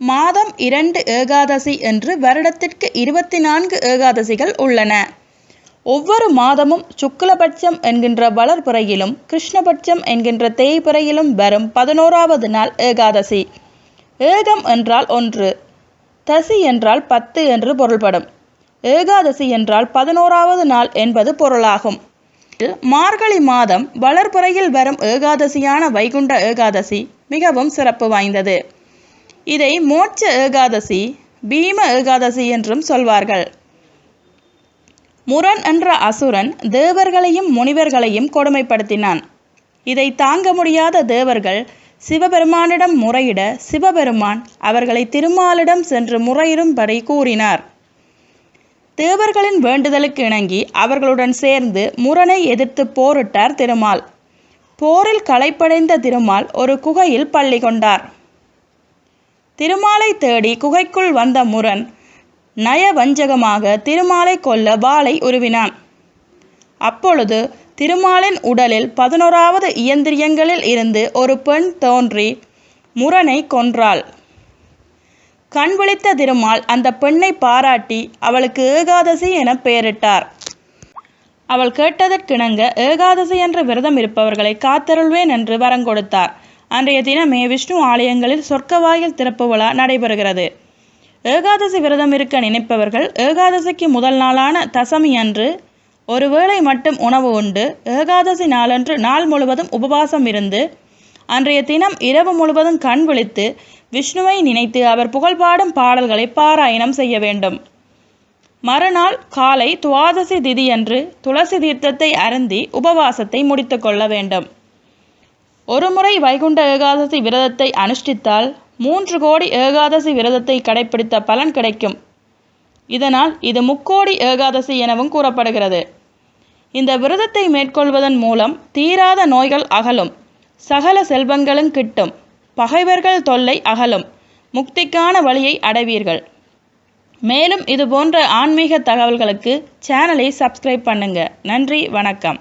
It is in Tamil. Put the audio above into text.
மாதம் இரண்டு ஏகாதசி என்று வருடத்திற்கு இருபத்தி நான்கு ஏகாதசிகள் உள்ளன. ஒவ்வொரு மாதமும் சுக்லபட்சம் என்கின்ற வளர்பிறையிலும் கிருஷ்ணபட்சம் என்கின்ற தேய்பிறையிலும் வரும் பதினோராவது நாள் ஏகாதசி. ஏகம் என்றால் ஒன்று தசி என்றால் பத்து என்று பொருள்படும். ஏகாதசி என்றால் பதினோராவது நாள் என்பது பொருளாகும். மார்கழி மாதம் வளர்புறையில் வரும் ஏகாதசியான வைகுண்ட ஏகாதசி மிகவும் சிறப்பு வாய்ந்தது. இதை மோட்ச ஏகாதசி பீம ஏகாதசி என்றும் சொல்வார்கள். முரண் என்ற அசுரன் தேவர்களையும் முனிவர்களையும் கொடுமைப்படுத்தினான். இதை தாங்க முடியாத தேவர்கள் சிவபெருமானிடம் முறையிட சிவபெருமான் அவர்களை திருமாலிடம் சென்று முறையிடும்படி கூறினார். தேவர்களின் வேண்டுதலுக்கு இணங்கி அவர்களுடன் சேர்ந்து முரனை எதிர்த்து போரிட்டார் திருமால். போரில் களைப்படைந்த திருமால் ஒரு குகையில் பள்ளி கொண்டார். திருமாலை தேடி குகைக்குள் வந்த முரன் நயவஞ்சகமாக திருமாலை கொல்ல வாளை உருவினான். அப்பொழுது திருமாலின் உடலில் பதினோராவது இயந்திரியங்களில் இருந்து ஒரு பெண் தோன்றி முரனை கொன்றாள். கண் விழித்த திருமால் அந்த பெண்ணை பாராட்டி அவளுக்கு ஏகாதசி என பெயரிட்டார். அவள் கேட்டதற்கிணங்க ஏகாதசி என்ற விரதம் இருப்பவர்களை காத்தருள்வேன் என்று வரங்கொடுத்தார் அன்றைய தினமே விஷ்ணு ஆலயங்களில் சொர்க்கவாயில் திறப்பு விழா நடைபெறுகிறது. ஏகாதசி விரதம் இருக்க நினைப்பவர்கள் ஏகாதசிக்கு முதல் நாளான தசமி அன்று ஒருவேளை மட்டும் உணவு உண்டு ஏகாதசி நாளன்று நாள் முழுவதும் உபவாசம் இருந்து அன்றைய தினம் இரவு முழுவதும் கண் விழித்து விஷ்ணுவை நினைத்து அவர் புகழ்பாடும் பாடல்களை பாராயணம் செய்ய வேண்டும். மறுநாள் காலை துவாதசி திதியன்று துளசி தீர்த்தத்தை அருந்தி உபவாசத்தை முடித்து கொள்ள வேண்டும். ஒருமுறை வைகுண்ட ஏகாதசி விரதத்தை அனுஷ்டித்தால் மூன்று கோடி ஏகாதசி விரதத்தை கடைபிடித்த பலன் கிடைக்கும். இதனால் இது முக்கோடி ஏகாதசி எனவும் கூறப்படுகிறது. இந்த விரதத்தை மேற்கொள்வதன் மூலம் தீராத நோய்கள் அகலும். சகல செல்வங்களும் கிட்டும். பகைவர்கள் தொல்லை அகலும். முக்திக்கான வழியை அடைவீர்கள். மேலும் இது போன்ற ஆன்மீக தகவல்களுக்கு சேனலை சப்ஸ்கிரைப் பண்ணுங்க. நன்றி வணக்கம்.